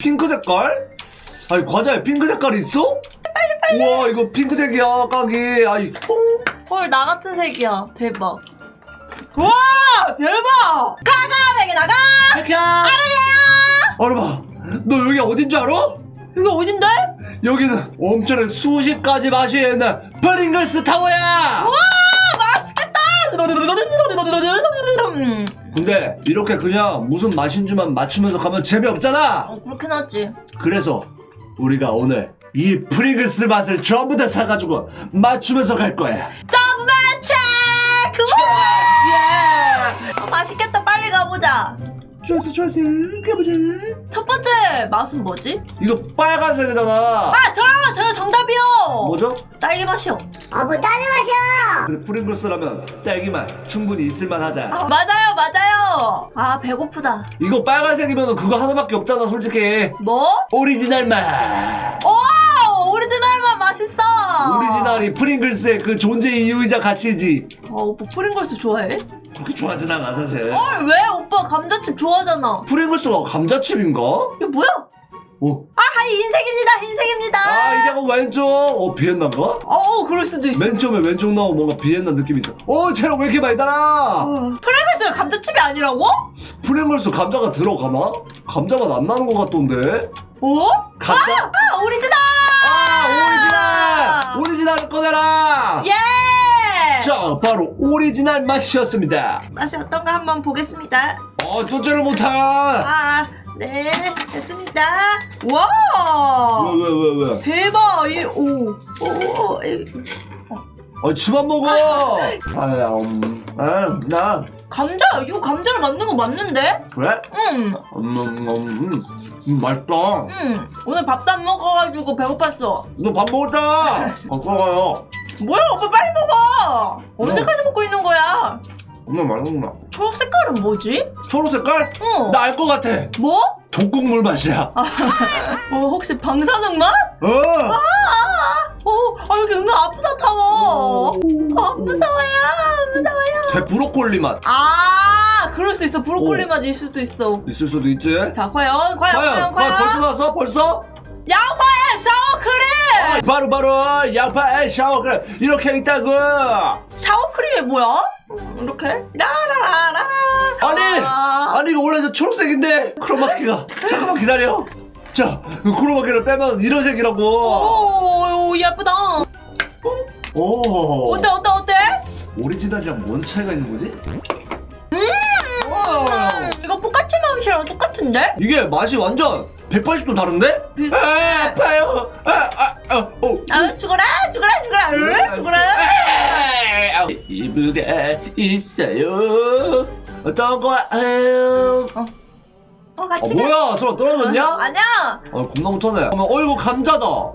핑크 색깔? 아니 과자에 핑크 색깔이 있어? 빨리 빨리 우와 이거 핑크색이야 까기 아이 헐, 나 같은 색이야. 대박. 와! 대박! 가가백에 나가! 백야 얼마 너 여기 어딘 줄 알아? 여기 어딘데? 여기는 엄청난 수십 가지 맛이 있는 프링글스 타워야 와! 맛있겠다! 음, 근데 이렇게 그냥 무슨 맛인 줄만 맞추면서 가면 재미없잖아 어, 그렇긴 하지. 그래서 우리가 오늘 이 프링글스 맛을 전부 다 사가지고 맞추면서 갈 거야 점매 체크! 와! 어, 맛있겠다. 빨리 가보자. 좋았어 좋았어 가보자 첫 번째 맛은 뭐지? 이거 빨간색이잖아 아, 저요! 저요 정답이요! 뭐죠? 딸기 맛이요. 아, 뭐 딸기 맛이야! 근데 프링글스라면 딸기맛 충분히 있을만하다 아, 맞아요, 맞아요. 아, 배고프다. 이거 빨간색이면 그거 하나밖에 없잖아 솔직히 뭐? 오리지널 맛 오! 오리지널만 맛있어! 오리지널이 프링글스의 그 존재 이유이자 가치이지 어, 오빠 프링글스 좋아해? 그렇게 좋아하진 않아 사실 어, 왜? 오빠 감자칩 좋아하잖아. 프링글스가 감자칩인가? 이거 뭐야? 어. 아, 흰색입니다, 흰색입니다. 아 이제 그 왼쪽 어 비엔나인가? 어, 그럴 수도 있어. 맨 처음에 왼쪽 나오면 뭔가 비엔나 느낌이 있어 어 체력 왜 이렇게 많이 달아 어, 프링글스가 감자칩이 아니라고? 프링글스 감자가 들어가나? 감자가 안 나는 것 같던데 어? 감자? 아, 오리지널! 아 오리지널! 오리지널 꺼내라 예! 자 바로 오리지널 맛이었습니다 맛이 어떤가 한번 보겠습니다. 어 뚜째를 못해 아, 네, 됐습니다. 와! 왜 왜 왜 왜? 대박! 이, 오, 오, 이, 아 집안 먹어 아야 음, 아, 나 감자! 이거 감자를 만든 거 맞는데? 그래? 응, 음, 음, 음, 음, 맛있다 응. 오늘 밥도 안 먹어가지고 배고팠어. 너 밥 먹었다 가요 뭐야, 오빠 빨리 먹어! 언제까지 먹고 있는 거야? 엄마 맛있구나 초록 색깔은 뭐지? 초록 색깔? 어. 나 알 것 같아 뭐? 독국물 맛이야 어, 혹시 방사능 맛? 어 어, 아, 여기 은근 아프다, 타워. 아, 무서워요, 무서워요. 대 브로콜리 맛 아, 그럴 수 있어. 브로콜리 오. 맛 있을 수도 있어. 있을 수도 있지 자, 과연, 과연, 과연, 과연 과연 벌써 과연. 나왔어 벌써? 양파에 샤워 크림! 아, 바로 바로 양파에 샤워 그래 이렇게 있다고 샤워크림이 뭐야? 음, 이렇게? 라라라라라. 아니 아, 아니 이거 원래 저 초록색인데 크로마키가 잠깐만 기다려 자 크로마키를 빼면 이런 색이라고 오, 오, 예쁘다. 오 어때, 어때, 어때? 오리지널이랑 뭔 차이가 있는 거지? 음 음, 이거 포카치 맛이랑 똑같은데? 이게 맛이 완전 180도 다른데? 비슷해. 아, 아파요 아, 아, 아, 어. 아, 죽어라, 죽어라, 죽어라, 으, 죽어라. 아, 이브가 있어요 어떤 거예요? 어, 아 같이 가. 뭐야 서로 떨어졌냐? 아니야. 아 겁나 못하네 그러면 어 이거 감자다 어?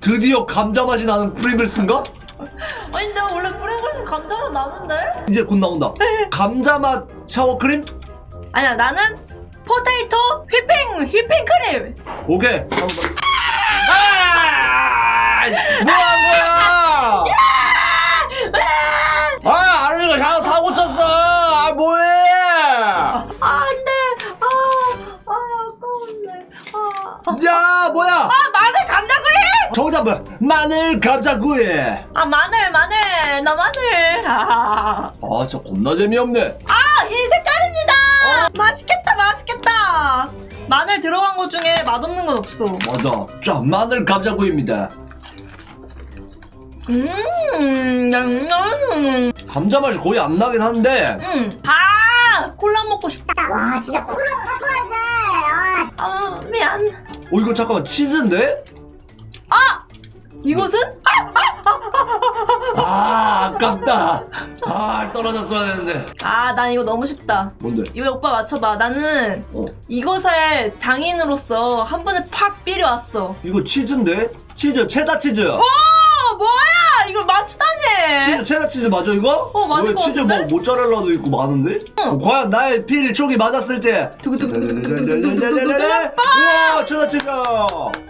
드디어 감자 맛이 나는 프링글스인가? 아니, 근데 원래 프링글스 감자맛 나는데? 이제 곧 나온다 감자 맛 샤워크림? 아니야, 나는 포테이토 휘핑, 휘핑 크림. 오케이 아! 뭐한 거야? 아 아름이가 그냥 사고 쳤어 아 뭐해 아, 안 돼. 아, 아, 아까운데. 아, 야 뭐야 아 마늘 감자구이! 정답은 마늘 감자구이 아, 마늘, 마늘. 나 마늘. 아, 아 진짜 겁나 재미없네 아, 이 색깔입니다. 맛있겠다, 맛있겠다. 마늘 들어간 것 중에 맛없는 건 없어. 맞아 자 마늘 감자구이입니다 음, 음, 음, 감자 맛이 거의 안 나긴 한데 음. 아, 콜라 먹고 싶다. 와, 진짜 콜라 사줘야지! 아, 아, 미안. 어 이거 잠깐만 치즈인데? 이것은? 아 아깝다 아 떨어졌어야 되는데 아, 난 이거 너무 쉽다. 뭔데? 이거 오빠 맞춰봐. 나는 어 이것의 장인으로서 한 번에 팍 삐려왔어. 이거 치즈인데? 치즈 체다 치즈! 이걸 맞추다니. 체다 치즈 맞아 이거? 어, 맞을 왜 것 치즈 뭐 막 모짜렐라도 있고 많은데? 어, 어 과연 나의 피를 쪽이 맞았을 때 두구두구두구두구두구두구두구. 우와 체다 치즈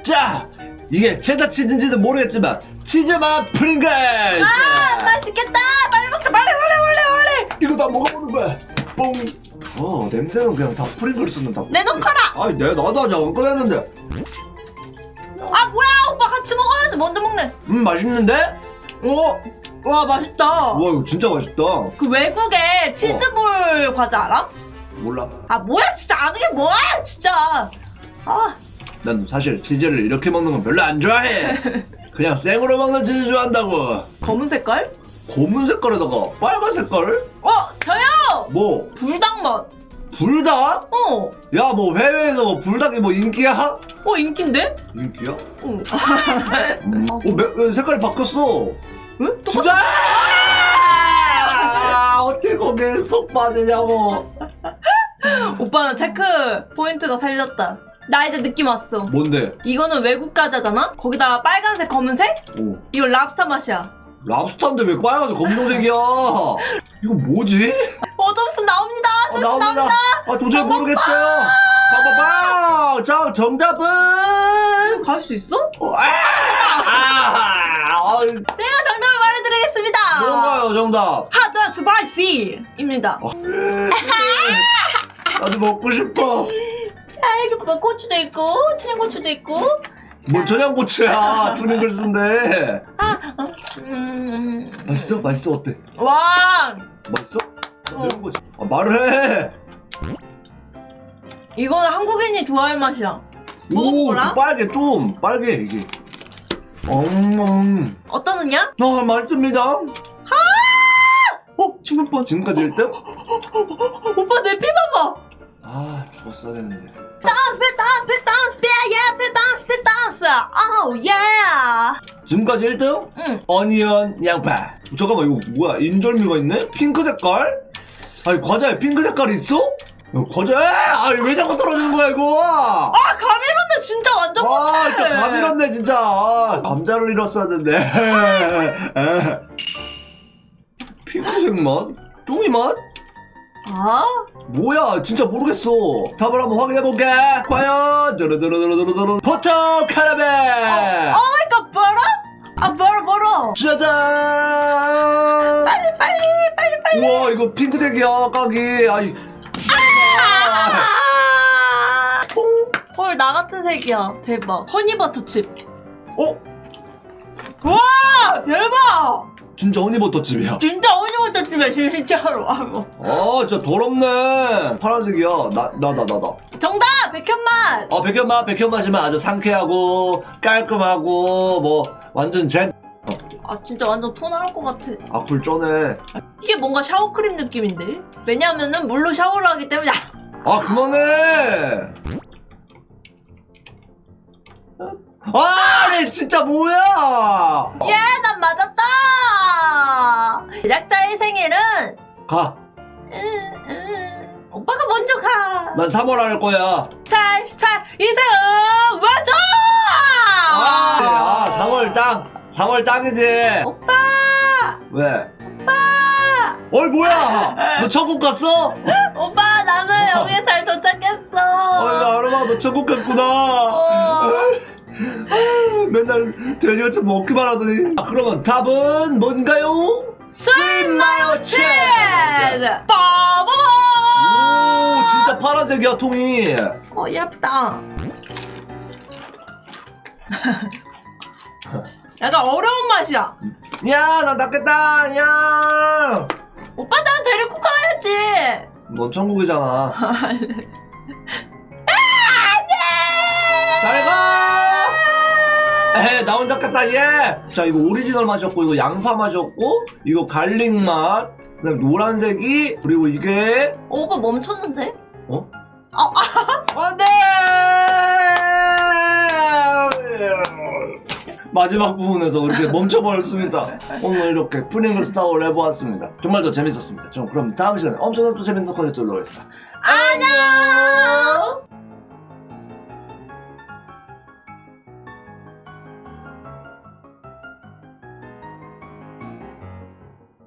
자 이게 체다 치즈인지는 모르겠지만 치즈맛 프링글스 아, 맛있겠다. 빨리 먹자. 빨리 빨리 빨리 빨리. 이거 다 먹어보는 거야 뽕 어, 냄새는 그냥 다 프링글스는 다 내놓거라. 아니 내 나도 아직 안 꺼냈는데 아 뭐야 오빠 같이 먹어야지. 먼저 먹네. 음 맛있는데? 오, 와 맛있다. 와 이거 진짜 맛있다. 그 외국에 치즈볼 과자 알아? 몰라. 아 뭐야? 진짜 아는 게 뭐야 진짜. 아. 난 사실 치즈를 이렇게 먹는 건 별로 안 좋아해. 그냥 생으로 먹는 치즈 좋아한다고. 검은 색깔? 검은 색깔에다가 빨간 색깔을? 어 저요! 뭐? 불닭 맛. 불닭? 어, 야 뭐 해외에서 불닭이 뭐 인기야? 어 인기인데? 인기야? 응. 음. 어, 매, 왜 색깔이 바뀌었어 응? 똑같 진짜? 아, 어떻게 거기에 속 빠지냐고 오빠는 체크 포인트가 살렸다 나 이제 느낌 왔어 뭔데? 이거는 외국 과자잖아? 거기다가 빨간색 검은색? 오 이거 랍스터 맛이야 랍스타인데 왜 빨간색 검정색이야 이거 뭐지? 어좀 있으면 나옵니다. 어, 좀 있으면 나옵니다. 나옵니다. 아 도저히 모르겠어요. 빠바바 자 정답은? 갈 수 있어? 어, 아, 아, 아, 제가 정답을 말해드리겠습니다. 뭔가요 정답? 핫 스파이시입니다. 어. 나도 먹고 싶어. 자 여기 봐봐 고추도 있고 청양고추도 있고 뭘 전양고추야. 프링글스인데 음... 맛있어? 맛있어? 어때? 와! 맛있어? 나 매운 거지 아, 말을 해. 이거는 한국인이 좋아할 맛이야. 오, 먹어보라. 좀 빨개 좀 빨개 이게. 음, 어떠느냐? 아 맛있습니다. 어 죽을 뻔 지금까지 1등? 오빠 내 피 봐봐. 아 죽었어야 되는데. 댄스 피 댄스 피 댄스 피 예, 피 댄스 피 댄스 아우 예 지금까지 1등? 응. 어니언 양파 잠깐만 이거 뭐야 인절미가 있네? 핑크 색깔? 아니 과자에 핑크 색깔이 있어? 야, 과자에 아니 왜 자꾸 떨어지는 거야 이거 아 가밀었네 진짜 완전 와 못해 진짜 감밀었네 진짜 아, 감자를 잃었었는데 핑크색 맛? 뚱이 맛? 아 뭐야 진짜 모르겠어 답을 한번 확인해볼게 과연 드르드르드르드르 버터 카라멜 어이가 뭐라? 아 뭐라 뭐라 짜잔 빨리 빨리 빨리 빨리 우와 이거 핑크색이야 까기 아이 아! 헐, 나 같은 색이야. 대박. 허니버터칩. 어? 와! 대박! 진짜 허니버터칩이야 진짜 허니버터칩이야, 진짜로. 아이고. 아 진짜 더럽네 파란색이야 나 나 나 나나 정답! 백현맛! 어 백현맛 백현맛이면 아주 상쾌하고 깔끔하고 뭐 완전 젠 아, 진짜 완전 토 나올 것 같아. 악플 쩌네 이게 뭔가 샤워크림 느낌인데? 왜냐면은 물로 샤워를 하기 때문에. 아 그만해 아 네, 진짜 뭐야 예, 난 맞았다! 제작자의 생일은, 가 음, 음, 오빠가 먼저 가. 난 3월 할 거야 살, 살, 이세은, 와줘! 아, 아 3월 짱 3월 짱이지 오빠! 왜? 오빠 어이 뭐야 너 천국 갔어? 오빠 나는 여기에 잘 도착했어. 어이 아름아 너 천국 갔구나 어. 맨날 돼지같이 먹기만 하더니 아, 그러면 답은 뭔가요? 술 마요 치즈. 오 빠바바. 진짜 파란색이야 통이 어 예쁘다. 약간 어려운 맛이야. 야 나 낫겠다 야 오빠 나 데리고 가야지. 넌 천국이잖아 나 혼자 갔다 얘자 이거 오리지널 맛이었고 이거 양파 맛이었고 이거 갈릭 맛 그 다음 노란색이 그리고 이게 어, 오빠 멈췄는데? 어? 아, 안 돼! 마지막 부분에서 이렇게 멈춰버렸습니다. 오늘 이렇게 프링글 스 타워를 해보았습니다. 정말 더 재밌었습니다. 좀 그럼 다음 시간에 엄청난 또 재밌는 컨텐츠로 오겠습니다. 안녕.